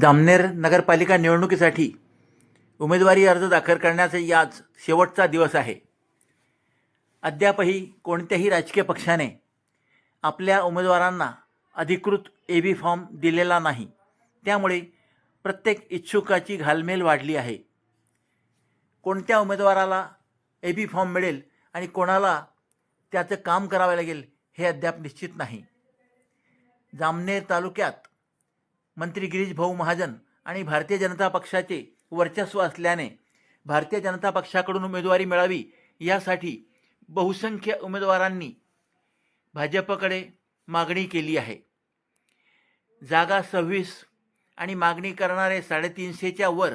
जामनेर नगरपालिका निवडणुकीसाठी उमेदवारी अर्ज दाखल करण्याचा याच शेवटचा दिवस आहे. अद्यापही कोणत्याही राजकीय पक्षाने आपल्या उमेदवारांना अधिकृत ए बी फॉर्म दिलेला नाही. त्यामुळे प्रत्येक इच्छुकाची घालमेल वाढली आहे. कोणत्या उमेदवाराला ए बी फॉर्म मिळेल आणि कोणाला त्याचं काम करावे लागेल हे अद्याप निश्चित नाही. जामनेर तालुक्यात मंत्री गिरीश भाऊ महाजन आणि भारतीय जनता पक्षाचे वर्चस्व असल्याने भारतीय जनता पक्षाकडून उमेदवारी मिळावी यासाठी बहुसंख्य उमेदवारांनी भाजपकडे मागणी केली आहे. जागा सव्वीस आणि मागणी करणारे साडेतीनशेच्या वर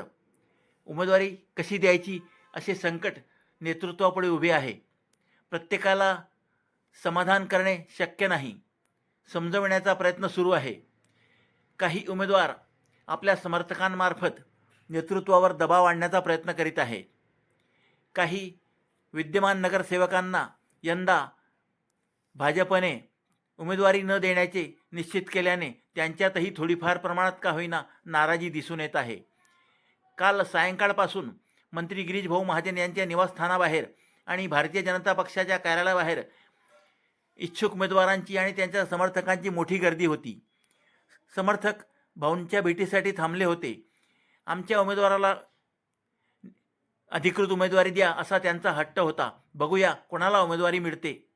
उमेदवारी कशी द्यायची असे संकट नेतृत्वापुढे उभे आहे. प्रत्येकाला समाधान करणे शक्य नाही. समजवण्याचा प्रयत्न सुरू आहे. काही उमेदवार आपल्या समर्थकांमार्फत नेतृत्वावर दबाव आणण्याचा प्रयत्न करीत आहे. काही विद्यमान नगरसेवकांना यंदा भाजपने उमेदवारी न देण्याचे निश्चित केल्याने त्यांच्यातही थोडीफार प्रमाणात का होईना नाराजी दिसून येत आहे. काल सायंकाळपासून मंत्री गिरीश भाऊ महाजन यांच्या निवासस्थानाबाहेर आणि भारतीय जनता पक्षाच्या कार्यालयाबाहेर इच्छुक उमेदवारांची आणि त्यांच्या समर्थकांची मोठी गर्दी होती. समर्थक भाऊंच्या भेटीसाठी थांबले होते. आमच्या उमेदवाराला अधिकृत उमेदवारी द्या असा त्यांचा हट्ट होता. बघूया कोणाला उमेदवारी मिळते.